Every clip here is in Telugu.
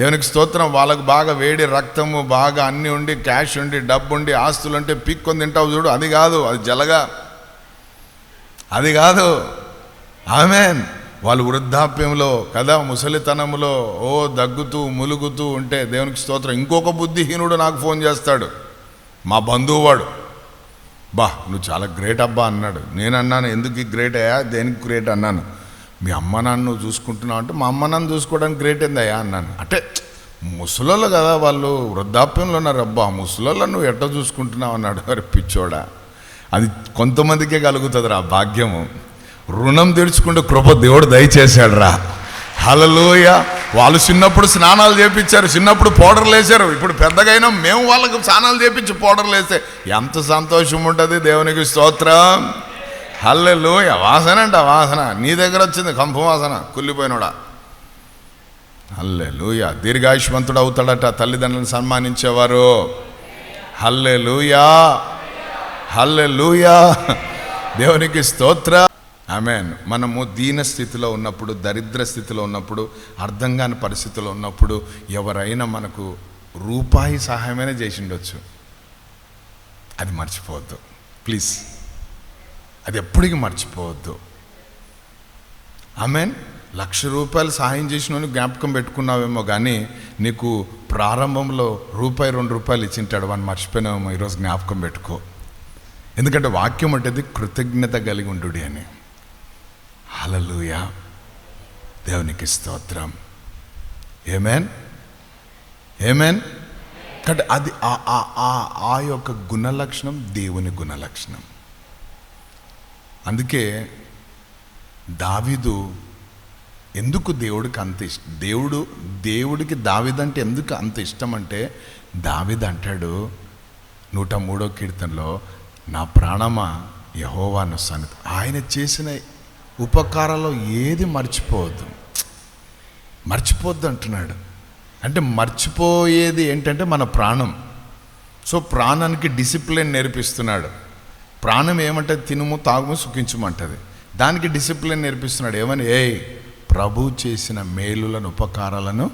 దేవునికి స్తోత్రం వాళ్ళకు బాగా వేడి రక్తము బాగా అన్నీ ఉండి క్యాష్ ఉండి డబ్బు ఉండి ఆస్తులు ఉంటే పీక్కొని తింటావు చూడు అది కాదు అది జలగా. అది కాదు. ఆమెన్. వాళ్ళు వృద్ధాప్యంలో కదా ముసలితనంలో ఓ దగ్గుతూ ములుగుతూ ఉంటే దేవునికి స్తోత్రం. ఇంకొక బుద్ధిహీనుడు నాకు ఫోన్ చేస్తాడు. మా బంధువు వాడు. బా నువ్వు చాలా గ్రేట్ అబ్బా అన్నాడు. నేను అన్నాను ఎందుకు గ్రేట్ అయ్యా? దేనికి గ్రేట్ అన్నాను? మీ అమ్మ నాన్న నువ్వు చూసుకుంటున్నావు అంటే మా అమ్మ నాన్న చూసుకోవడానికి గ్రేట్ ఏందయ్యా అన్నాను. అంటే ముసలోళ్ళు కదా వాళ్ళు వృద్ధాప్యంలో ఉన్నారు. అబ్బా ముసలోళ్ళ నువ్వు ఎట్ట చూసుకుంటున్నావు అన్నాడు. అరే పిచ్చోడా. అది కొంతమందికే కలుగుతుంది రా భాగ్యము. రుణం తెరుచుకుంటే కృప దేవుడు దయచేశాడు రా హలలోయ వాళ్ళు చిన్నప్పుడు స్నానాలు చేపించారు. చిన్నప్పుడు పౌడర్లు వేశారు ఇప్పుడు పెద్దగైనా మేము వాళ్ళకు స్నానాలు చేపించి పౌడర్లు వేస్తే ఎంత సంతోషం ఉంటుంది దేవునికి స్తోత్రం. హల్లెలూయ వాసన అంట వాసన. నీ దగ్గర వచ్చింది కంపు వాసన కుళ్ళిపోయినోడా. హల్లెలూయ దీర్ఘాయుష్మంతుడు అవుతాడట తల్లిదండ్రులను సన్మానించేవారు. హల్లెలూయా హల్లెలూయా. దేవునికి స్తోత్ర. ఆమెన్. మనము దీన స్థితిలో ఉన్నప్పుడు దరిద్ర స్థితిలో ఉన్నప్పుడు అర్థం కాని పరిస్థితిలో ఉన్నప్పుడు ఎవరైనా మనకు రూపాయి సహాయమైనా చేసిండొచ్చు. అది మర్చిపోవద్దు. ప్లీజ్. అది ఎప్పటికీ మర్చిపోవద్దు. ఆమెన్. లక్ష రూపాయలు సహాయం చేసిన జ్ఞాపకం పెట్టుకున్నావేమో కానీ నీకు ప్రారంభంలో రూపాయి రెండు రూపాయలు ఇచ్చింటాడు వాడిని మర్చిపోయినావేమో ఈరోజు జ్ఞాపకం పెట్టుకో. ఎందుకంటే వాక్యం అంటే కృతజ్ఞత కలిగి ఉండు అని. హలలుయ దేవునికి స్తోత్రం. ఏమేన్? ఏమేన్? కాబట్టి అది ఆ యొక్క గుణలక్షణం దేవుని గుణలక్షణం. అందుకే దావీదు ఎందుకు దేవుడికి అంత ఇష్టం దేవుడు దేవుడికి దావిదంటే ఎందుకు అంత ఇష్టం అంటే దావిద అంటాడు నూట మూడో కీర్తనలో నా ప్రాణమా యహోవాను సన్నిధి. ఆయన చేసిన ఉపకారాల్లో ఏది మర్చిపోవద్దు. మర్చిపోవద్దు అంటున్నాడు. అంటే మర్చిపోయేది ఏంటంటే మన ప్రాణం. సో ప్రాణానికి డిసిప్లిన్ నేర్పిస్తున్నాడు. ప్రాణం ఏమంటే తినుము తాగుము సుఖించమంటది దానికి డిసిప్లిన్ నేర్పిస్తున్నాడు. ఏమని? ఏ ప్రభు చేసిన మేలులను ఉపకారాలను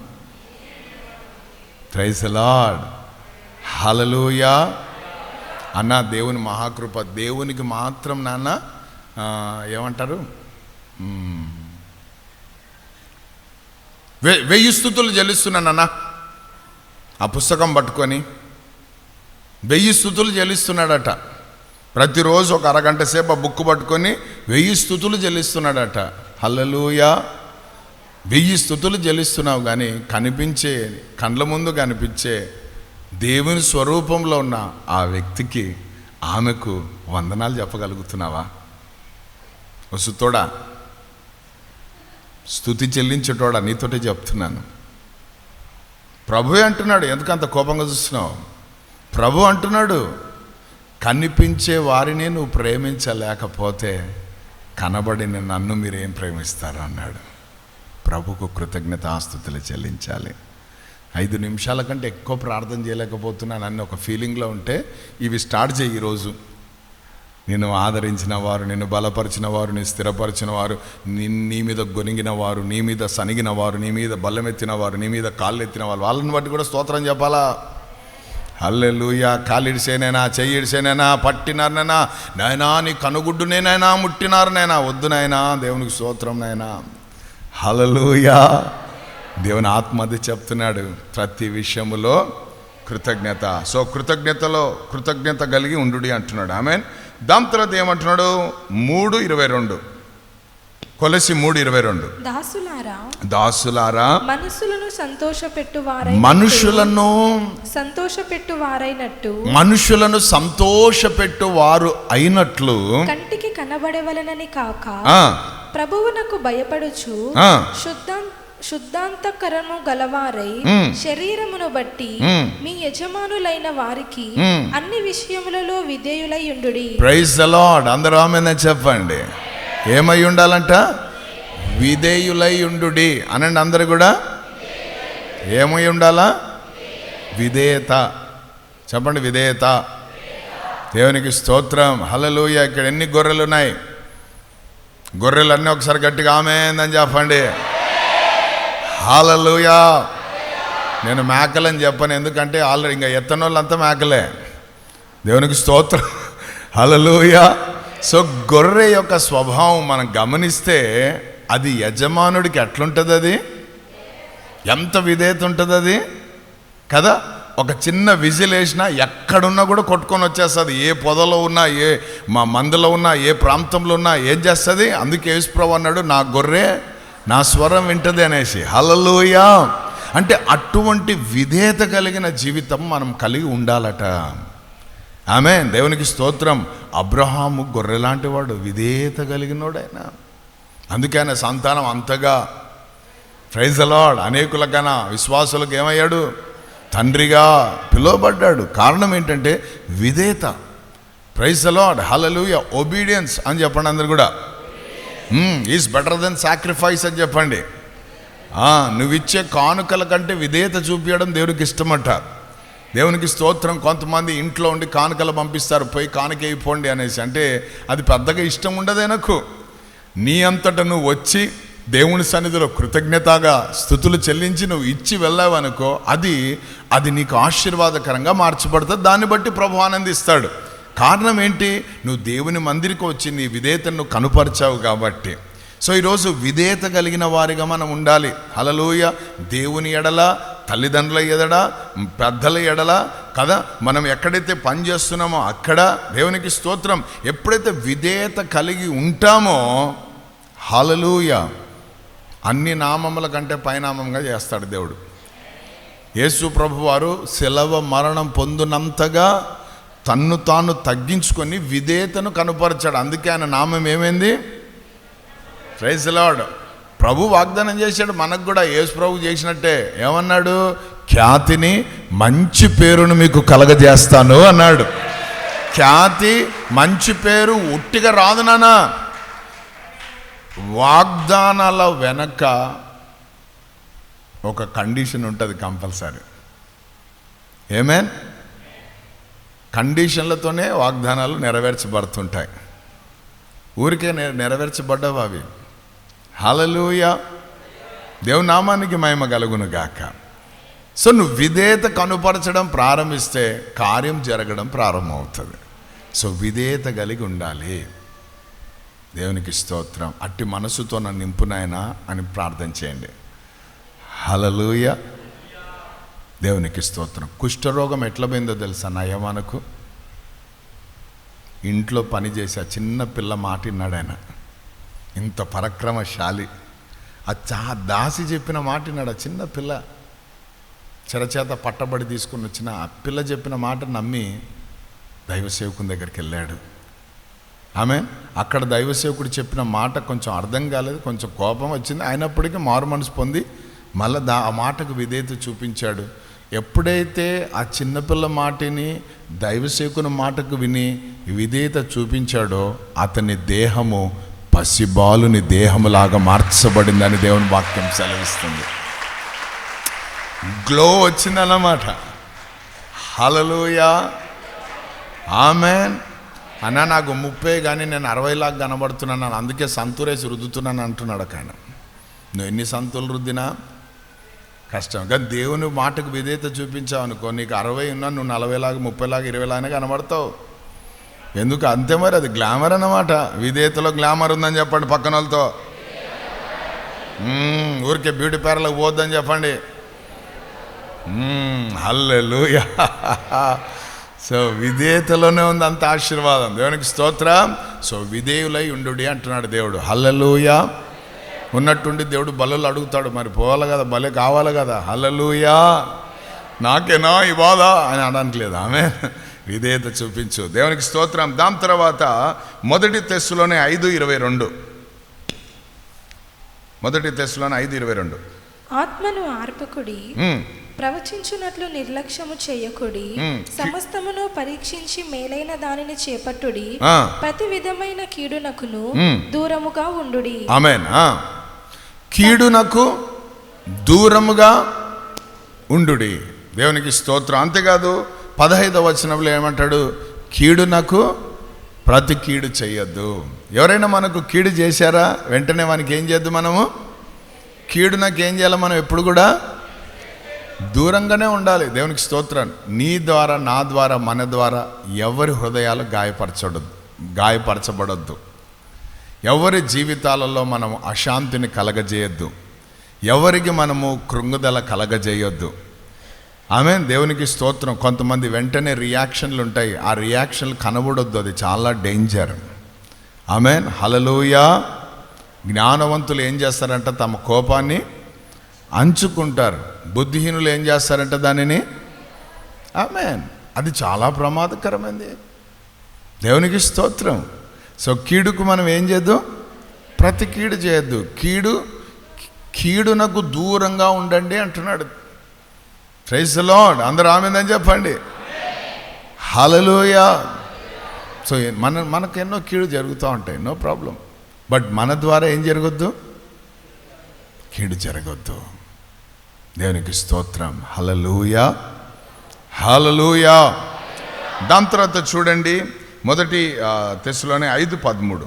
త్రైసలాడ్ హలలుయా అన్న దేవుని మహాకృప. దేవునికి మాత్రం నాన్న ఏమంటారు? వె వెయ్యి స్థుతులు చెల్లిస్తున్నానన్న ఆ పుస్తకం పట్టుకొని. వెయ్యి స్థుతులు చెల్లిస్తున్నాడట ప్రతిరోజు ఒక అరగంట సేపు ఆ బుక్ పట్టుకొని వెయ్యి స్థుతులు చెల్లిస్తున్నాడట. హల్లెలూయా. వెయ్యి స్థుతులు చెల్లిస్తున్నావు కానీ కనిపించే కండ్ల ముందు కనిపించే దేవుని స్వరూపంలో ఉన్న ఆ వ్యక్తికి ఆమెకు వందనాలు చెప్పగలుగుతున్నావా? వసుతోడా స్థుతి చెల్లించేటోడా నీతోటే చెప్తున్నాను. ప్రభువే అంటున్నాడు ఎందుకు అంత కోపంగా చూస్తున్నావు? ప్రభు అంటున్నాడు కనిపించే వారిని నువ్వు ప్రేమించలేకపోతే కనబడిన నన్ను మీరేం ప్రేమిస్తారు అన్నాడు. ప్రభుకు కృతజ్ఞతాస్తుతులు చెల్లించాలి. ఐదు నిమిషాల కంటే ఎక్కువ ప్రార్థన చేయలేకపోతున్నాను అన్న ఒక ఫీలింగ్లో ఉంటే ఇవి స్టార్ట్ చేయి ఈరోజు. నిన్ను ఆదరించిన వారు నిన్ను బలపరిచిన వారు నీ స్థిరపరిచిన వారు నీ నీ మీద గొనిగిన వారు నీ మీద సనిగిన వారు నీ మీద బల్లమెత్తిన వారు నీ మీద కాళ్ళెత్తిన వారు వాళ్ళని బట్టి కూడా స్తోత్రం చెప్పాలా? అల్లెలుయా కాలిడిసేనైనా చెయ్యిడిసేనైనా పట్టినారనైనా నాయనా నీ కనుగుడ్డునేనైనా ముట్టినారనైనా వద్దు నాయనా దేవునికి స్తోత్రంనైనా నాయనా. దేవుని ఆత్మ అది చెప్తున్నాడు ప్రతి విషయములో కృతజ్ఞత. సో కృతజ్ఞతలో కృతజ్ఞత కలిగి ఉండు అంటున్నాడు. ఆమె దాని తర్వాత ఏమంటున్నాడు? మూడు ఇరవై రెండు. కొలసి మూడు ఇరవై రెండు దాసులారా దాసులారా మనసులను సంతోషపెట్టు వారై మనుషులను సంతోషపెట్టు వారైనట్టు మనుషులను వారు అయినట్లు కంటికి కనబడవలనని కాక ప్రభువునకు భయపడుచు. శుద్ధం శుద్ధాంతకరము గలవారై. శరీరమును బట్టి మ్. యజమానులైన వారికి. అన్ని విషయములలో విధేయులై ఉండుడి ప్రైజ్ ద లార్డ్ అందరూ ఆమెనే చెప్పండి ఏమై ఉండాలంట? విధేయులై ఉండు అనండి అందరు కూడా. ఏమై ఉండాలా? విధేయత. చెప్పండి విధేయత. దేవునికి స్తోత్రం. హలలుయ ఇక్కడ ఎన్ని గొర్రెలు ఉన్నాయి? గొర్రెలు అన్నీ ఒకసారి గట్టిగా ఆమెందని చెప్పండి. హాలలుయా నేను మేకలని చెప్పను ఎందుకంటే ఆల్రెడీ ఇంకా ఎత్తనోళ్ళంతా మేకలే. దేవునికి స్తోత్రం. హలలుయా సో గొర్రె యొక్క స్వభావం మనం గమనిస్తే అది యజమానుడికి ఎట్లుంటుంది అది ఎంత విధేయత ఉంటుంది అది కదా? ఒక చిన్న విజిల్ వేసినా ఎక్కడున్నా కూడా కొట్టుకొని వచ్చేస్తుంది. ఏ పొదలో ఉన్నా ఏ మా మందులో ఉన్నా ఏ ప్రాంతంలో ఉన్నా ఏం చేస్తుంది? అందుకే యేసుప్రభు అన్నాడు నా గొర్రె నా స్వరం వింటది అనేసి. హలలోయా అంటే అటువంటి విధేయత కలిగిన జీవితం మనం కలిగి ఉండాలట. ఆమె దేవునికి స్తోత్రం. అబ్రహాము గొర్రెలాంటి వాడు విధేయత కలిగినోడైనా. అందుకే ఆయన సంతానం అంతగా. ప్రైజ్ అలాడ్ అనేకులకన్నా విశ్వాసులకు ఏమయ్యాడు? తండ్రిగా పిలువబడ్డాడు. కారణం ఏంటంటే విధేయత. ప్రైజ్ అలాడ్ హలలుయ ఒబీడియన్స్ అని చెప్పండి అందరు కూడా. ఈజ్ బెటర్ దెన్ సాక్రిఫైస్ అని చెప్పండి. నువ్వు నువ్విచ్చే కానుకల కంటే విధేయత చూపించడం దేవుడికి ఇష్టమంటారు దేవునికి స్తోత్రం. కొంతమంది ఇంట్లో ఉండి కానుకలు పంపిస్తారు పోయి కానుక అనేసి. అంటే అది పెద్దగా ఇష్టం ఉండదే నాకు నీ అంతట నువ్వు వచ్చి దేవుని సన్నిధిలో కృతజ్ఞతగా స్థుతులు చెల్లించి నువ్వు ఇచ్చి వెళ్ళావనుకో అది అది నీకు ఆశీర్వాదకరంగా మార్చబడుతుంది. దాన్ని బట్టి ప్రభు ఆనందిస్తాడు. కారణం ఏంటి? నువ్వు దేవుని మందిరికి వచ్చి నీ విధేయతను కనుపరిచావు కాబట్టి. సో ఈరోజు విధేయత కలిగిన వారిగా మనం ఉండాలి. హలలోయ దేవుని ఎడల తల్లిదండ్రుల ఎదడ పెద్దల ఎడల కదా? మనం ఎక్కడైతే పని చేస్తున్నామో అక్కడ దేవునికి స్తోత్రం. ఎప్పుడైతే విధేయత కలిగి ఉంటామో హలలోయ అన్ని నామముల కంటే పైనామంగా చేస్తాడు దేవుడు. యేసు ప్రభు వారు సెలవ మరణం పొందినంతగా తన్ను తాను తగ్గించుకొని విధేయతను కనుపరచాడు. అందుకే ఆయన నామం ఏమైంది? ప్రైజ్ లార్డ్ ప్రభు వాగ్దానం చేశాడు. మనకు కూడా యేసు ప్రభు చేసినట్టే. ఏమన్నాడు? ఖ్యాతిని మంచి పేరును మీకు కలగజేస్తాను అన్నాడు. ఖ్యాతి మంచి పేరు ఉట్టిగా రాదు నానా వాగ్దానాల వెనక ఒక కండిషన్ ఉంటుంది కంపల్సరీ. ఏమేన్ కండిషన్లతోనే వాగ్దానాలు నెరవేర్చబడుతుంటాయి. ఊరికే నెరవేర్చబడ్డవు అవి? హలలుయ దేవుని నామానికి మహిమ కలుగును గాక. సో నువ్వు విధేయత కనుపరచడం ప్రారంభిస్తే కార్యం జరగడం ప్రారంభమవుతుంది. సో విధేయత కలిగి ఉండాలి. దేవునికి స్తోత్రం. అట్టి మనసుతో నన్ను నింపునాయనా అని ప్రార్థన చేయండి. హలలుయ దేవునికి స్తోత్రం. కుష్ఠరోగం ఎట్లా పోయిందో తెలుసా నయమానకు ఇంట్లో పనిచేసే చిన్న పిల్ల మాట విన్నాడు ఆయన. ఇంత పరక్రమశాలి. ఆ చా దాసి చెప్పిన మాట ఆ చిన్న పిల్ల చెరచేత పట్టబడి తీసుకుని వచ్చిన ఆ పిల్ల చెప్పిన మాట నమ్మి దైవసేవకుని దగ్గరికి వెళ్ళాడు. ఆమె అక్కడ దైవసేవకుడు చెప్పిన మాట కొంచెం అర్థం కాలేదు కొంచెం కోపం వచ్చింది. అయినప్పటికీ మారు మనసు పొంది మళ్ళీ దా ఆ మాటకు విధేయత చూపించాడు. ఎప్పుడైతే ఆ చిన్నపిల్ల మాటిని దైవసేకుని మాటకు విని విధేయత చూపించాడో అతని దేహము పసిబాలుని దేహములాగా మార్చబడిందని దేవుని వాక్యం సెలవిస్తుంది. గ్లో వచ్చిందన్నమాట. Hallelujah amen. అన్న నాకు ముప్పై కానీ నేను అరవైలాగా కనబడుతున్నాను. అందుకే సంతూరేసి రుద్దుతున్నాను అంటున్నాడు ఒక ఆయన. నువ్వు ఎన్ని సంతులు రుద్దినా కష్టం. కానీ దేవుని మాటకు విధేయత చూపించావు అనుకో నీకు అరవై ఉన్నా నువ్వు నలభైలాగా ముప్పైలాగా ఇరవైలాగానే కనబడతావు. ఎందుకు అంతే మరి? అది గ్లామర్ అన్నమాట. విధేయతలో గ్లామర్ ఉందని చెప్పండి పక్కన వాళ్ళతో ఊరికే బ్యూటీ పార్లర్కి పోద్దని చెప్పండి. హల్లెలు సో విధేయతలోనే ఉంది అంత ఆశీర్వాదం. దేవునికి స్తోత్రం. సో విధేయులై ఉండు అంటున్నాడు దేవుడు. హల్లెలూయా. ఉన్నట్టుండి దేవుడు బలలు అడుగుతాడు. మరి పోవాలి కదా బలే కావాలి కదా. హల్లెలూయా. నాకేనా ఈ బాధ? అని అనట్లేదు ఆమె విధేయత చూపించు దేవునికి స్తోత్రం దాని తర్వాత మొదటి తెస్సులోనే ఐదు ఇరవై రెండు మొదటి తెస్సులోనే ఐదు ఇరవై రెండు ఆత్మను ఆర్పకుడి మ్మ్. ప్రవచించున్నట్లు నిర్లక్ష్యము చేయకుడి. సమస్తమును పరీక్షించి మేలైన దానిని చేపట్టుడి. ప్రతి విధమైన కీడునకును. దూరముగా ఉండుడి ఆమెన్. కీడునకు దూరముగా ఉండుడి దేవునికి స్తోత్రం అంతేకాదు పదహైదవ వచనంలో ఏమంటాడు? కీడునకు ప్రతి కీడు చేయొద్దు. ఎవరైనా మనకు కీడు చేశారా? వెంటనే మనకి ఏం చేద్దు మనము? కీడు నాకు ఏం చేయాలి మనం ఎప్పుడు కూడా దూరంగానే ఉండాలి. దేవునికి స్తోత్రం. నీ ద్వారా నా ద్వారా మన ద్వారా ఎవరి హృదయాలు గాయపరచడద్దు గాయపరచబడద్దు. ఎవరి జీవితాలలో మనం అశాంతిని కలగజేయొద్దు. ఎవరికి మనము కృంగుదల కలగజేయొద్దు. ఆమె దేవునికి స్తోత్రం. కొంతమంది వెంటనే రియాక్షన్లు ఉంటాయి. ఆ రియాక్షన్లు కనబడొద్దు. అది చాలా డేంజర్. ఆమె హలలోయ జ్ఞానవంతులు ఏం చేస్తారంటే? తమ కోపాన్ని అంచుకుంటారు. బుద్ధిహీనులు ఏం చేస్తారంటే దానిని? ఆమె అది చాలా ప్రమాదకరమైంది. దేవునికి స్తోత్రం. సో కీడుకు మనం ఏం చేద్దాం? ప్రతి కీడు చేయొద్దు. కీడు కీడునకు దూరంగా ఉండండి అంటున్నాడు. ప్రైజ్ లార్డ్ అందరూ ఆమెందని చెప్పండి. హలలోయ సో మన మనకు ఎన్నో కీడు జరుగుతూ ఉంటాయి. నో ప్రాబ్లం బట్ మన ద్వారా ఏం జరగొద్దు? కీడు జరగొద్దు. దేవునికి స్తోత్రం. హలలుయ హలలుయ దాని తర్వాత చూడండి. మొదటి తెస్సులోనే ఐదు పదమూడు.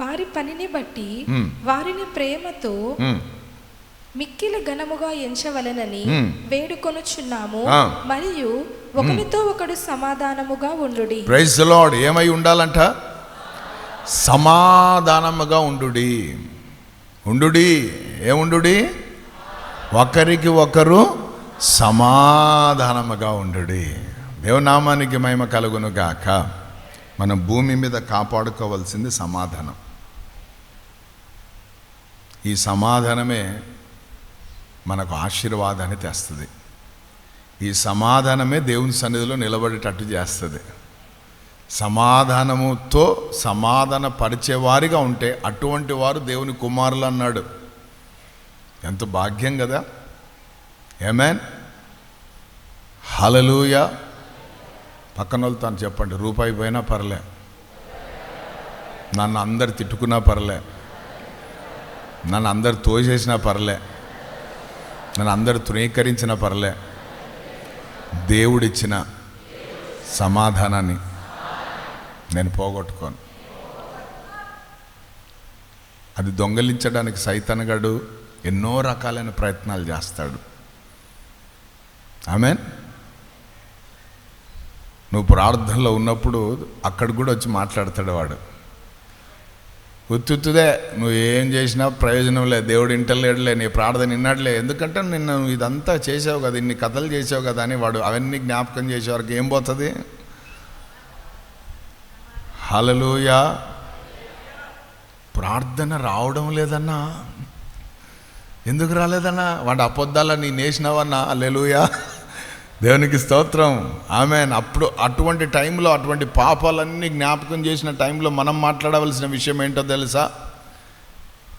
వారి పనిని బట్టి మ్మ్. వారిని ప్రేమతో ఉమ్, మిక్కిలి ఘనముగా ఎంచవలెనని మ్మ్. వేడుకొనుచున్నాము. ఆ. మరియు ఒకరితో ఒకడు సమాధానముగా ఉండుడి. ప్రైజ్ లార్డ్ ఏమై ఉండాలంట? సమాధానముగా ఉండుడి. ఉండుడి. ఏముండుడి? ఒకరికి ఒకరు సమాధానముగా ఉండుడి. దేవనామానికి మహిమ కలుగును గాక. మనం భూమి మీద కాపాడుకోవాల్సింది సమాధానం. ఈ సమాధానమే మనకు ఆశీర్వాదాన్ని తెస్తుంది. ఈ సమాధానమే దేవుని సన్నిధిలో నిలబడేటట్టు చేస్తుంది. సమాధానముతో సమాధాన పరిచేవారిగా ఉంటే అటువంటి వారు దేవుని కుమారులు అన్నాడు. ఎంత భాగ్యం కదా. ఏమేన్ హలలుయ పక్కన వాళ్ళు చెప్పండి రూపాయి పోయినా పర్లే. నన్ను అందరు తిట్టుకున్నా పర్లే. నన్ను అందరు తోసేసినా పర్లే. నన్ను అందరు తృణీకరించిన పర్లే. దేవుడిచ్చిన సమాధానాన్ని నేను పోగొట్టుకోను. అది దొంగలించడానికి సైతనగాడు ఎన్నో రకాలైన ప్రయత్నాలు చేస్తాడు. ఆమెన్? నువ్వు ప్రార్థనలో ఉన్నప్పుడు అక్కడ కూడా వచ్చి మాట్లాడతాడు వాడు. ఉత్తుత్తుదే నువ్వు ఏం చేసినా ప్రయోజనం లేదు దేవుడు ఇంటలేడులే నీ ప్రార్థన విన్నాడులే ఎందుకంటే నిన్న నువ్వు ఇదంతా చేసావు కదా ఇన్ని కథలు చేసావు కదా అని వాడు అవన్నీ జ్ఞాపకం చేసే ఏం పోతుంది? హలలుయా ప్రార్థన రావడం లేదన్నా. ఎందుకు రాలేదన్నా? వాడు అబద్ధాల నీ నేసినావన్నా. అల్లెలుయా దేవునికి స్తోత్రం. ఆమె అప్పుడు అటువంటి టైంలో అటువంటి పాపాలన్నీ జ్ఞాపకం చేసిన టైంలో మనం మాట్లాడవలసిన విషయం ఏంటో తెలుసా?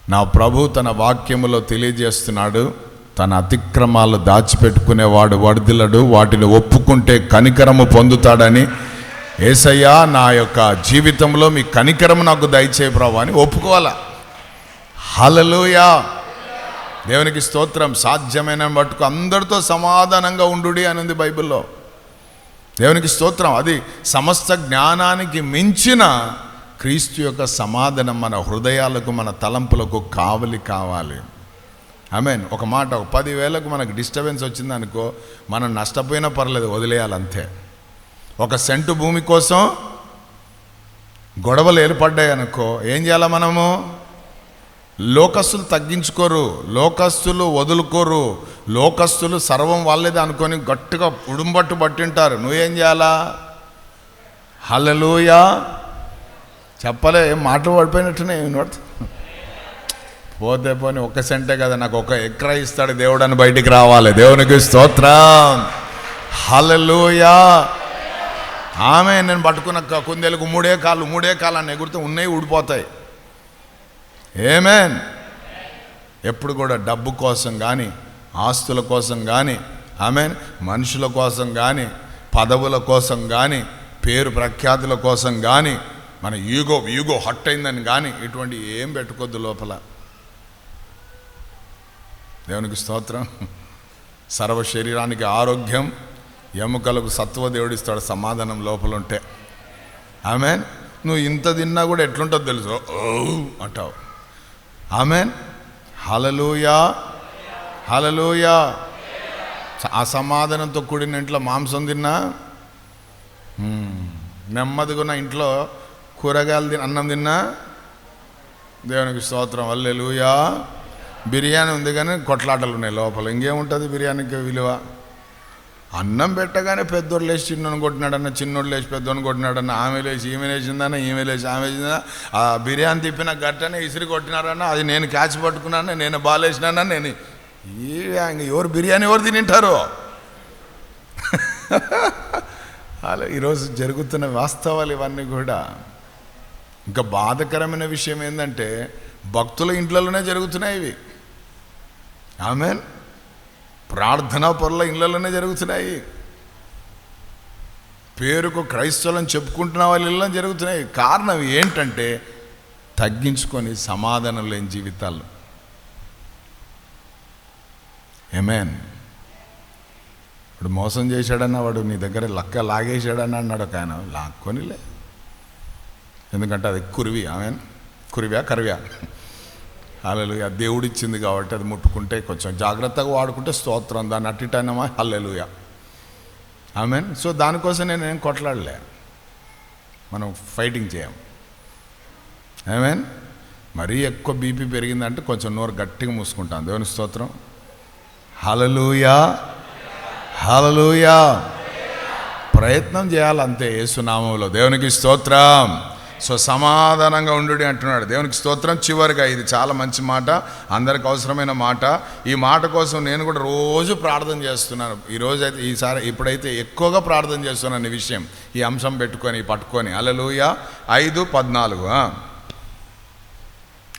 నా ప్రభు తన వాక్యములో తెలియజేస్తున్నాడు. తన అతిక్రమాలు దాచిపెట్టుకునేవాడు వర్ధిల్లడు. వాటిని ఒప్పుకుంటే కనికరము పొందుతాడని. ఏసయ్యా నా యొక్క జీవితంలో మీ కనికరము నాకు దయచే ప్రభు అని ఒప్పుకోవాలా. హలలుయా దేవునికి స్తోత్రం సాధ్యమైన మట్టుకు అందరితో సమాధానంగా ఉండుడి అని ఉంది బైబిల్లో. దేవునికి స్తోత్రం అది సమస్త జ్ఞానానికి మించిన క్రీస్తు యొక్క సమాధానం మన హృదయాలకు మన తలంపులకు కావలి కావాలి. మీన్ ఒక మాట ఒక పదివేలకు మనకు డిస్టర్బెన్స్ వచ్చిందనుకో మనం నష్టపోయినా పర్లేదు వదిలేయాలంతే. ఒక సెంటు భూమి కోసం గొడవలు ఏర్పడ్డాయి అనుకో ఏం చేయాలి మనము? లోకస్తులు తగ్గించుకోరు లోకస్తులు వదులుకోరు లోకస్తులు సర్వం వాళ్ళేది అనుకొని గట్టిగా ఉడుంబట్టు పట్టింటారు. నువ్వేం చేయాలా? హలలుయా చెప్పలే ఏం మాటలు పడిపోయినట్టునే నోట్? పోతే పోని ఒక సెంటే కదా నాకు ఒక ఎక్ర ఇస్తాడు దేవుడు అని బయటికి రావాలి. దేవునికి స్తోత్రం. హలలుయా ఆమె నేను పట్టుకున్న కుందేలకు మూడే కాళ్ళు మూడే కాళ్ళు అని ఎగురితే ఉన్నాయి ఊడిపోతాయి. ఏమేన్ ఎప్పుడు కూడా డబ్బు కోసం కానీ ఆస్తుల కోసం కానీ ఆమెన్ మనుషుల కోసం కానీ పదవుల కోసం కానీ పేరు ప్రఖ్యాతుల కోసం కానీ మన ఈగో ఈగో హట్ అయిందని కానీ ఇటువంటి ఏం పెట్టుకోద్దు లోపల. దేవునికి స్తోత్రం. సర్వ శరీరానికి ఆరోగ్యం ఎముకలకు సత్వ దేవుడిస్తాడు సమాధానం లోపల ఉంటే. ఆమె నువ్వు ఇంత తిన్నా కూడా ఎట్లుంటుందో తెలుసు. అంటావు. ఆమెన్ హలలోయా హలలోయా అసమాధానంతో కూడిన ఇంట్లో మాంసం తిన్నా? నెమ్మదిగా ఉన్న ఇంట్లో కూరగాయలు తిన్న అన్నం తిన్నా? దేవునికి స్తోత్రం. అల్లెలుయా బిర్యానీ ఉంది కానీ కొట్లాటలు ఉన్నాయి లోపల. ఇంకేముంటుంది బిర్యానీకి విలువ? అన్నం పెట్టగానే పెద్దోడు లేచి చిన్నోని కొట్టినాడన్న చిన్నోడు లేచి పెద్దోని కొట్టినాడన్న ఆమె లేచి ఈమె లేచిందన్న ఈమె లేచి ఆమె లేచిందా ఆ బిర్యానీ తిప్పిన గట్టనే ఇసిరి కొట్టినారన్న అది నేను క్యాచ్ పట్టుకున్నాను నేను బాలేసినానన్న నేను ఈ ఎవరు బిర్యానీ ఎవరు తినింటారు? అలా ఈరోజు జరుగుతున్న వాస్తవాలు ఇవన్నీ కూడా. ఇంకా బాధకరమైన విషయం ఏంటంటే భక్తుల ఇంట్లలోనే జరుగుతున్నాయి ఇవి. ఆమెన్? ప్రార్థనా పరుల ఇళ్ళలోనే జరుగుతున్నాయి. పేరుకు క్రైస్తవులను చెప్పుకుంటున్న వాళ్ళ ఇళ్ళని జరుగుతున్నాయి. కారణం ఏంటంటే తగ్గించుకొని సమాధానం లేని జీవితాలు. ఏమేన్ ఇప్పుడు మోసం చేశాడన్న వాడు నీ దగ్గర లక్క లాగేశాడని అన్నాడు ఒక ఆయన లాక్కొనిలే. ఎందుకంటే అది కురివి ఆమె కురివ్యా కరివ్యా హల్లెలు దేవుడిచ్చింది కాబట్టి అది ముట్టుకుంటే కొంచెం జాగ్రత్తగా వాడుకుంటే స్తోత్రం. దాన్ని అట్టిటైనమా అల్లెలుయ ఐ మీన్ సో దానికోసం నేను ఏం కొట్లాడలే. మనం ఫైటింగ్ చేయం. మీన్ మరీ ఎక్కువ బీపీ పెరిగిందంటే కొంచెం నోరు గట్టిగా మూసుకుంటాం. దేవుని స్తోత్రం. హలలుయా హలలుయా ప్రయత్నం చేయాలంతే యేసునామంలో. దేవునికి స్తోత్రం. సో సమాధానంగా ఉండు అంటున్నాడు. దేవునికి స్తోత్రం. చివరిగా ఇది చాలా మంచి మాట. అందరికి అవసరమైన మాట. ఈ మాట కోసం నేను కూడా రోజు ప్రార్థన చేస్తున్నాను. ఈ అయితే ఈసారి ఇప్పుడైతే ఎక్కువగా ప్రార్థన చేస్తున్నాను ఈ విషయం. ఈ అంశం పెట్టుకొని పట్టుకొని. అలలుయ ఐదు పద్నాలుగు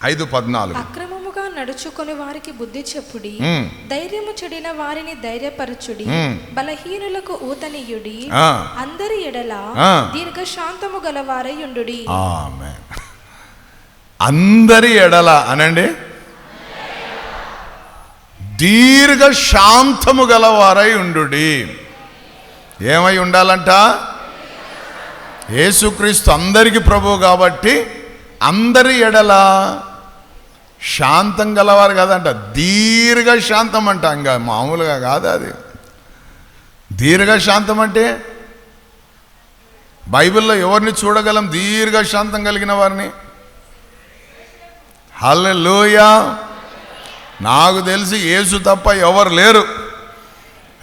ఐదు పద్నాలుగు. నడుచుకొని వారికి బుద్ధి చెప్పుడి. ధైర్యము చెడిన వారిని ధైర్యపరచుడి. బలహీనులకు ఊతనీయుడి. అందరి ఎడల. దీర్ఘ శాంతము గలవారయుండుడి ఆమె అందరి ఎడల అనండి దీర్ఘ శాంతము గలవారై ఉండు ఏమై ఉండాలంట యేసుక్రీస్తు అందరికి ప్రభువు కాబట్టి అందరి ఎడల శాంతం గలవారు కదంట. దీర్ఘ శాంతం అంట. ఇంకా మామూలుగా కాదు అది. దీర్ఘ శాంతం అంటే బైబిల్లో ఎవరిని చూడగలం? దీర్ఘ శాంతం కలిగిన వారిని. హల్లెలూయా. నాకు తెలిసి యేసు తప్ప ఎవరు లేరు.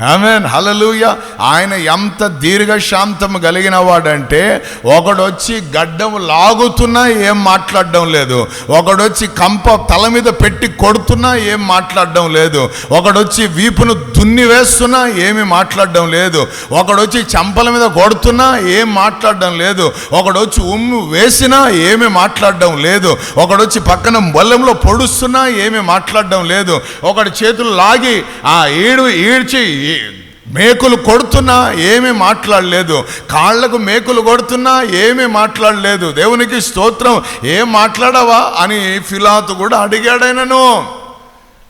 ఆమెన్ హలలుయ ఆయన ఎంత దీర్ఘశాంతం కలిగిన వాడంటే ఒకడొచ్చి గడ్డం లాగుతున్నా ఏం మాట్లాడడం లేదు. ఒకడొచ్చి కంప తల మీద పెట్టి కొడుతున్నా ఏం మాట్లాడడం లేదు. ఒకడొచ్చి వీపును దున్ని వేస్తున్నా ఏమి మాట్లాడడం లేదు. ఒకడొచ్చి చంపల మీద కొడుతున్నా ఏం మాట్లాడడం లేదు. ఒకడొచ్చి ఉమ్ము వేసినా ఏమి మాట్లాడడం లేదు. ఒకడొచ్చి పక్కన బొల్లంలో పొడుస్తున్నా ఏమి మాట్లాడడం లేదు. ఒకడి చేతులు లాగి ఆ ఏడు ఈడ్చి మేకులు కొడుతున్నా ఏమీ మాట్లాడలేదు. కాళ్ళకు మేకులు కొడుతున్నా ఏమీ మాట్లాడలేదు. దేవునికి స్తోత్రం ఏం మాట్లాడవా? అని ఫిలాతు కూడా అడిగాడైనను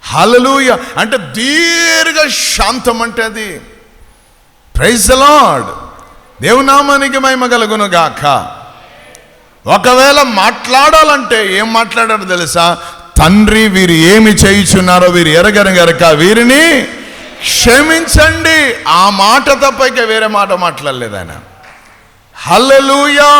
హలలుయ అంటే దీర్ఘ శాంతం అంటే అది. ప్రైజ్ లాడ్ దేవునామానికి మహిమ కలుగును గాక. ఒకవేళ మాట్లాడాలంటే ఏం మాట్లాడాడు తెలుసా? తండ్రి వీరు ఏమి చేయుచున్నారో వీరు ఎరగని గరక వీరిని క్షమించండి ఆ మాట తప్ప ఇక వేరే మాట మాట్లాడలేదు ఆయన. హల్లలుయా.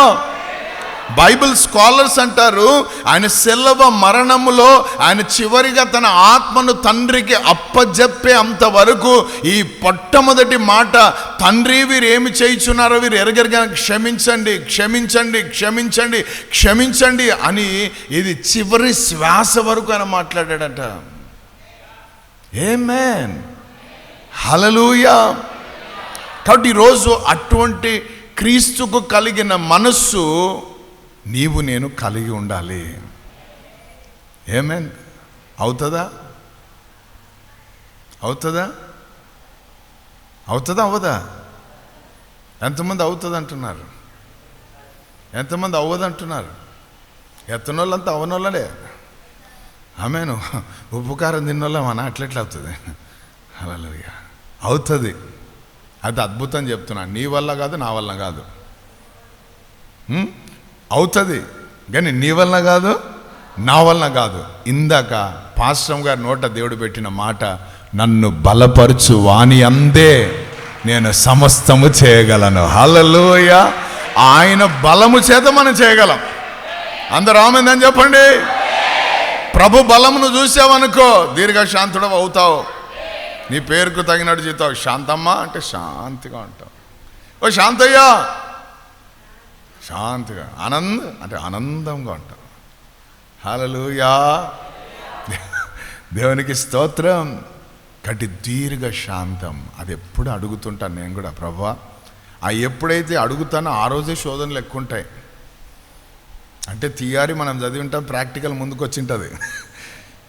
బైబిల్ స్కాలర్స్ అంటారు ఆయన సెలవ మరణములో ఆయన చివరిగా తన ఆత్మను తండ్రికి అప్పజెప్పే అంతవరకు ఈ పొట్టమొదటి మాట తండ్రి వీరు ఏమి చేయుచున్నారో వీరు ఎరగరిగా క్షమించండి క్షమించండి క్షమించండి క్షమించండి అని ఇది చివరి శ్వాస వరకు ఆయన మాట్లాడాడట. మ్యాన్ హలలుయా కాబట్టి ఈరోజు అటువంటి క్రీస్తుకు కలిగిన మనస్సు నీవు నేను కలిగి ఉండాలి. ఏమేన్? అవుతుందా? అవుతుందా? అవుతుందా? అవ్వదా? ఎంతమంది అవుతుంది అంటున్నారు ఎంతమంది అవ్వదు అంటున్నారు ఎత్తనోళ్ళంతా అవనోళ్ళలే. ఆమెను? ఉపకారం కారం తిన్నోళ్ళ మన అట్లెట్లా అవుతుంది? అలా అవుతుంది. అది అద్భుతం చెప్తున్నా. నీ వల్ల కాదు నా వల్ల కాదు. అవుతుంది. కానీ నీ వల్ల కాదు నా వల్ల కాదు. ఇందాక పాశ్రం గారి నోట దేవుడు పెట్టిన మాట నన్ను బలపరుచు వాణి అందే నేను సమస్తము చేయగలను. హలలోయ ఆయన బలము చేత మనం చేయగలం. అందరూ ఆమెందని చెప్పండి. ప్రభు బలమును చూసావనుకో దీర్ఘశాంతుడు అవుతావు. నీ పేరుకు తగినట్టు చెప్తావు. శాంతమ్మ అంటే శాంతిగా ఉంటావు. ఓ శాంతయ్య! శాంతిగా ఆనంద్ అంటే ఆనందంగా ఉంటావు. హలలుయా దేవునికి స్తోత్రం. కటి దీర్ఘ శాంతం. అది ఎప్పుడు అడుగుతుంటాను నేను కూడా ప్రభా. ఆ ఎప్పుడైతే అడుగుతానో ఆ రోజే శోధనలు ఎక్కువ ఉంటాయి. అంటే తియారి మనం చదివి ఉంటాం ప్రాక్టికల్ ముందుకు వచ్చింటుంది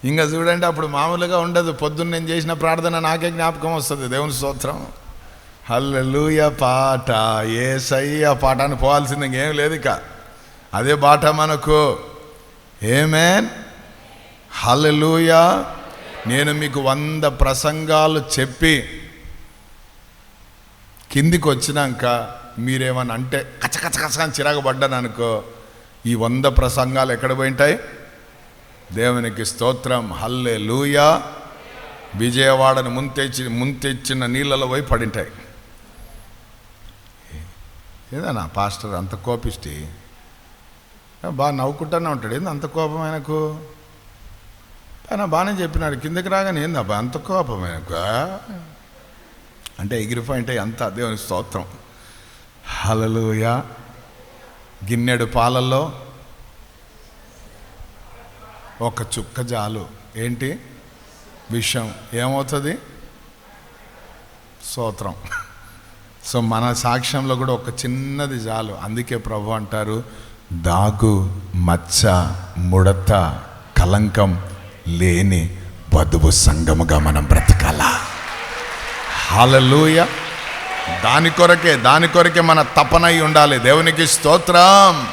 ఇంకా చూడండి అప్పుడు మామూలుగా ఉండదు. పొద్దున్న నేను చేసిన ప్రార్థన నాకే జ్ఞాపకం వస్తుంది. దేవుని స్తోత్రం. హల్లెలూయ పాట ఏ సయ్య పాట అని పోవాల్సింది ఇంకేం లేదు ఇక. అదే పాట మనకు. Amen hallelujah. నేను మీకు వంద ప్రసంగాలు చెప్పి కిందికి వచ్చినాక మీరేమన్నా అంటే కచ్చ అని చిరాకు పడ్డాను అనుకో ఈ వంద ప్రసంగాలు ఎక్కడ పోయింటాయి? దేవునికి స్తోత్రం. హల్లే లూయా విజయవాడను ముంతెచ్చి ముంతెచ్చిన నీళ్ళలో పోయి పడింటాయి. ఏదన్నా పాస్టర్ అంత కోపిష్టి? బాగా నవ్వుకుంటానే ఉంటాడు. ఏంది అంత కోపం ఆయనకు? ఆయన బాగానే చెప్పినాడు. కిందకి రాగానే ఏంది అబ్బా అంత కోపం ఆయనకు? అంటే ఎగిరిపోయి అంటే ఎంత దేవుని స్తోత్రం. హలలుయ గిన్నెడు పాలల్లో ఒక చుక్క జాలు. ఏంటి? విషం. ఏమవుతుంది? స్తోత్రం సో మన సాక్ష్యంలో కూడా ఒక చిన్నది చాలు అందుకే ప్రభు అంటారు దాగు మచ్చ ముడత కలంకం లేని వధువు సంగముగా మనం బ్రతకాల. హాలూయ దాని కొరకే దాని కొరకే మన తపనై ఉండాలి. దేవునికి స్తోత్రం.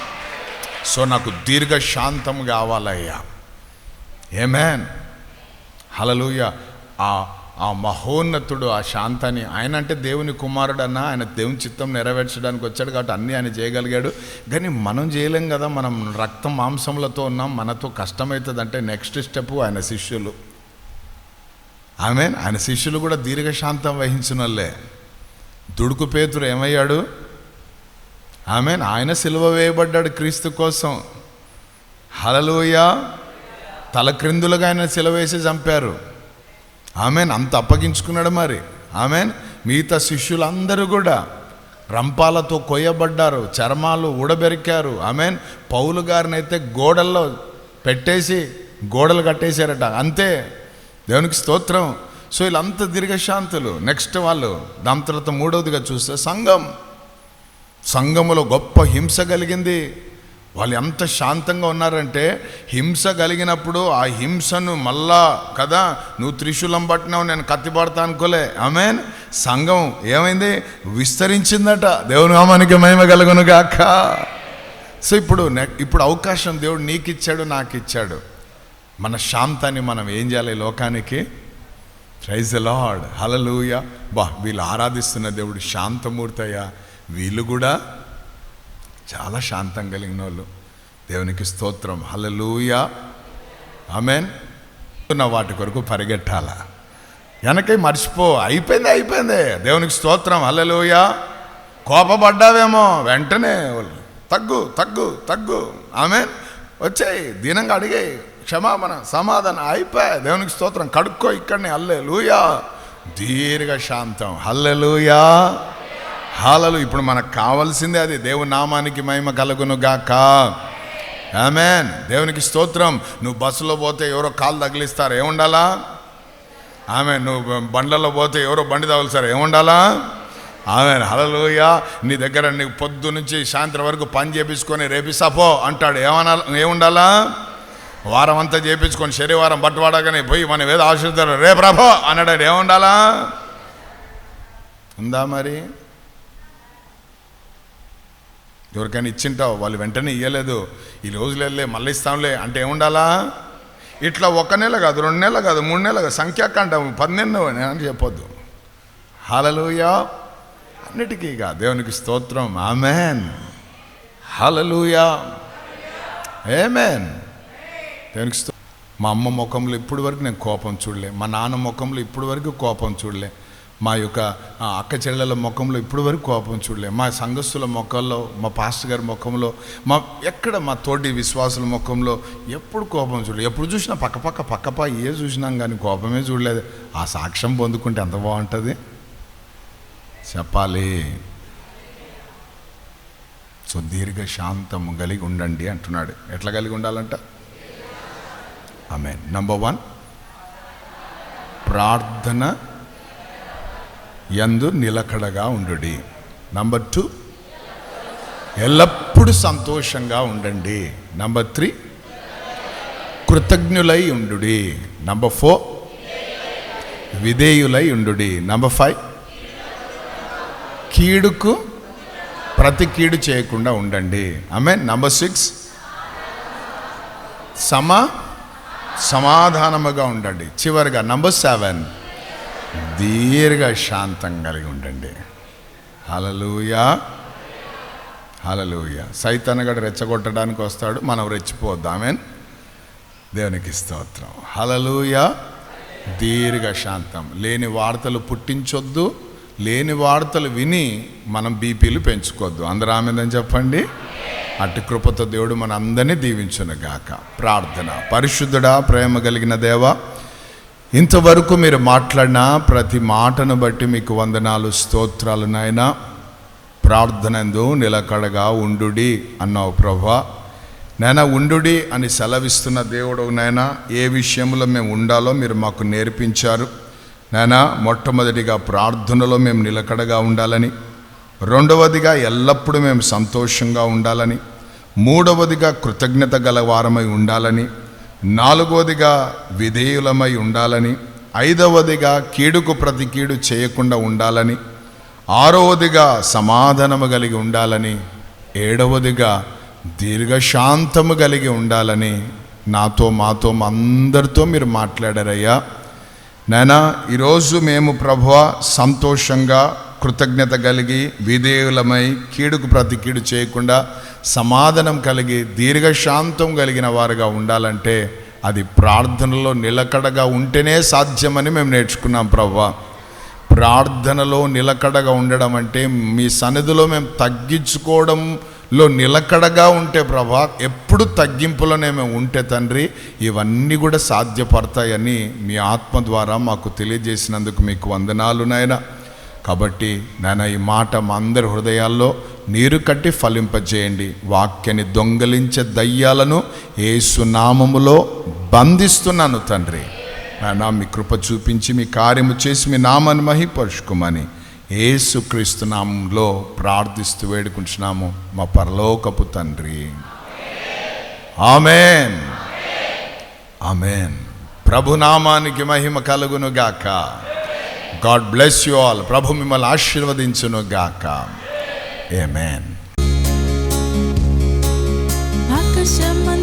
సో నాకు దీర్ఘ శాంతం కావాలయ్యా. ఏమేన్ హలలుయ ఆ ఆ మహోన్నతుడు ఆ శాంతాన్ని ఆయన అంటే దేవుని కుమారుడు అన్న ఆయన దేవుని చిత్తం నెరవేర్చడానికి వచ్చాడు కాబట్టి అన్నీ ఆయన చేయగలిగాడు. కానీ మనం చేయలేం కదా మనం రక్తం మాంసములతో ఉన్నాం మనతో కష్టమవుతుంది అంటే నెక్స్ట్ స్టెప్ ఆయన శిష్యులు. ఆమె ఆయన శిష్యులు కూడా దీర్ఘశాంతం వహించిన దుడుకు పేతురు ఏమయ్యాడు? ఆమె ఆయన సిలువ వేయబడ్డాడు క్రీస్తు కోసం. హలలోయ తలక్రిందులుగా ఆయన సిలవేసి చంపారు. ఆమెన్ అంత అప్పగించుకున్నాడు మరి. ఆమెన్ మిగతా శిష్యులందరూ కూడా రంపాలతో కొయ్యబడ్డారు చర్మాలు ఊడబెరికారు. ఆమెన్ పౌలు గారిని అయితే గోడల్లో పెట్టేసి గోడలు కట్టేశారట. అంతే దేవునికి స్తోత్రం. సో వీళ్ళంతా దీర్ఘశాంతులు. నెక్స్ట్ వాళ్ళు దాని తర్వాత మూడవదిగా చూస్తే సంఘం. సంఘములో గొప్ప హింస కలిగింది. వాళ్ళు ఎంత శాంతంగా ఉన్నారంటే హింస కలిగినప్పుడు ఆ హింసను మళ్ళా కదా నువ్వు త్రిశూలం పట్టినావు నేను కత్తి పడతా అనుకోలే. ఆమెన్. సంఘం ఏమైంది? విస్తరించిందట. దేవుని నామానికి మహిమ కలుగును గాక. సో ఇప్పుడు ఇప్పుడు అవకాశం దేవుడు నీకు ఇచ్చాడు నాకు ఇచ్చాడు మన శాంతాన్ని మనం ఏం చేయాలి లోకానికి? ప్రైజ్ లార్డ్ హలలుయ బా వీళ్ళు ఆరాధిస్తున్న దేవుడు శాంతమూర్తయ్యా. వీళ్ళు కూడా చాలా శాంతం కలిగిన వాళ్ళు దేవునికి స్తోత్రం. Hallelujah amen. ఉన్న వాటి కొరకు పరిగెట్టాల. వెనకై మర్చిపో. అయిపోయింది అయిపోయింది. దేవునికి స్తోత్రం. హలలుయా కోపపడ్డావేమో వెంటనే తగ్గు తగ్గు తగ్గు. ఆమె వచ్చాయి దీనంగా అడిగాయి క్షమాపణ సమాధానం అయిపోయా. దేవునికి స్తోత్రం. కడుక్కో ఇక్కడనే. హల్లే లూయా దీర్ఘ శాంతం హల్లెలూయా. హాలలు ఇప్పుడు మనకు కావాల్సిందే అది. దేవుని నామానికి మహిమ కలుగును గాక. ఆమెన్ దేవునికి స్తోత్రం. నువ్వు బస్సులో పోతే ఎవరో కాలు తగిలిస్తారు. ఏముండాలా? ఆమె నువ్వు బండ్లలో పోతే ఎవరో బండి తగులుస్తారు. ఏముండాలా? ఆమె హలలోయ నీ దగ్గర నీకు పొద్దు నుంచి సాయంత్రం వరకు పని చేపించుకొని రేపిస్తాపో అంటాడు. ఏమన్నా ఏముండాలా? వారం అంతా చేపించుకొని శనివారం బట్టవాడగానే పోయి మనం ఏదో ఆశ్రయిస్తారు రే ప్రభో అన్నాడు. ఏముండాలా? ఉందా మరి? ఎవరికైనా ఇచ్చింటావు వాళ్ళు వెంటనే ఇయ్యలేదు. ఈ రోజులు వెళ్ళే మళ్ళీ ఇస్తాంలే అంటే ఏముండాలా? ఇట్లా ఒక నెల కాదు రెండు నెలలు కాదు మూడు నెలలు కాదు సంఖ్యాకాండం పన్నెండు అని చెప్పొద్దు. హలలుయా అన్నిటికీ ఇక దేవునికి స్తోత్రం. ఆమెన్. హలలుయా ఏమేన్ దేవునికి స్తో మా అమ్మ ముఖంలో ఇప్పటి వరకు నేను కోపం చూడలే. మా నాన్న ముఖంలో ఇప్పటి వరకు కోపం చూడలే. మా యొక్క అక్క చెల్లెల ముఖంలో ఇప్పటి వరకు కోపం చూడలేము మా సంఘస్థుల ముఖంలో మా పాస్టర్ గారి ముఖంలో మా ఎక్కడ మా తోటి విశ్వాసుల ముఖంలో ఎప్పుడు కోపం చూడలేదు ఎప్పుడు చూసినా పక్క పక్క పక్క ఏ చూసినాం కానీ కోపమే చూడలేదు. ఆ సాక్ష్యం పొందుకుంటే ఎంత బాగుంటుంది? చెప్పాలి. సో దీర్ఘ శాంతము కలిగి ఉండండి అంటున్నాడు. ఎట్లా కలిగి ఉండాలంట? ఆమె నంబర్ వన్ ప్రార్థన ఎందు నిలకడగా ఉండుడి. నంబర్ టూ ఎల్లప్పుడూ సంతోషంగా ఉండండి. నంబర్ త్రీ కృతజ్ఞులై ఉండుడి. నంబర్ ఫోర్ విధేయులై ఉండుడి. నంబర్ ఫైవ్ కీడుకు ప్రతి కీడు చేయకుండా ఉండండి. ఆమె నంబర్ సిక్స్ సమా సమాధానముగా ఉండండి. చివరిగా నంబర్ సెవెన్ దీర్ఘ శాంతం కలిగి ఉండండి. హలలుయా హలలుయ సైతానగడు రెచ్చగొట్టడానికి వస్తాడు మనం రెచ్చిపోద్దామేన్ దేవునికి స్తోత్రం. హలలుయ దీర్ఘ శాంతం. లేని వార్తలు పుట్టించొద్దు. లేని వార్తలు విని మనం బీపీలు పెంచుకోవద్దు. అందరూ ఆమెదని చెప్పండి? అటు కృపతో దేవుడు మన అందరినీ దీవించునుగాక. ప్రార్థన. పరిశుద్ధుడా ప్రేమ కలిగిన దేవా ఇంతవరకు మీరు మాట్లాడిన ప్రతి మాటను బట్టి మీకు వందనాలు స్తోత్రాలు నాయన. ప్రార్థనందు నిలకడగా ఉండుడి అన్నావు ప్రభా. నైనా ఉండుడి అని సెలవిస్తున్న దేవుడు నైనా ఏ విషయంలో మేము ఉండాలో మీరు మాకు నేర్పించారు. నైనా మొట్టమొదటిగా ప్రార్థనలో మేము నిలకడగా ఉండాలని రెండవదిగా ఎల్లప్పుడూ మేము సంతోషంగా ఉండాలని మూడవదిగా కృతజ్ఞత గల వారమై ఉండాలని నాలుగవదిగా విధేయులమై ఉండాలని ఐదవదిగా కీడుకు ప్రతి కీడు చేయకుండా ఉండాలని ఆరవదిగా సమాధానము కలిగి ఉండాలని ఏడవదిగా దీర్ఘశాంతము కలిగి ఉండాలని నాతో మాతో అందరితో మీరు మాట్లాడారయ్యా. నాయనా ఈరోజు మేము ప్రభువ సంతోషంగా కృతజ్ఞత కలిగి విధేయులమై కీడుకు ప్రతి కీడు చేయకుండా సమాధానం కలిగి దీర్ఘశాంతం కలిగిన వారుగా ఉండాలంటే అది ప్రార్థనలో నిలకడగా ఉంటేనే సాధ్యమని మేము నేర్చుకున్నాం ప్రభువా ప్రార్థనలో నిలకడగా ఉండడం అంటే మీ సన్నిధిలో మేము తగ్గించుకోవడంలో నిలకడగా ఉంటే ప్రభా ఎప్పుడు తగ్గింపులోనే మేము ఉంటే తండ్రి ఇవన్నీ కూడా సాధ్యపడతాయని మీ ఆత్మ ద్వారా మాకు తెలియజేసినందుకు మీకు వందనాలు నాయన. కాబట్టి నాయన ఈ మాట మా అందరి హృదయాల్లో నీరు కట్టి ఫలింపజేయండి. వాక్యాన్ని దొంగలించే దయ్యాలను ఏసునామములో బంధిస్తున్నాను తండ్రి. నా మీ కృప చూపించి మీ కార్యము చేసి మీ నామాన్ని మహిపరుచుకోమని ఏసుక్రీస్తు నామంలో ప్రార్థిస్తూ వేడుకుంటున్నాము మా పరలోకపు తండ్రి. ఆమెన్. ఆమెన్. ప్రభునామానికి మహిమ కలుగును గాక గాడ్ బ్లెస్ యు ఆల్ ప్రభు మిమ్మల్ని ఆశీర్వదించును గాక ఏమేన్ ఆకాశమందు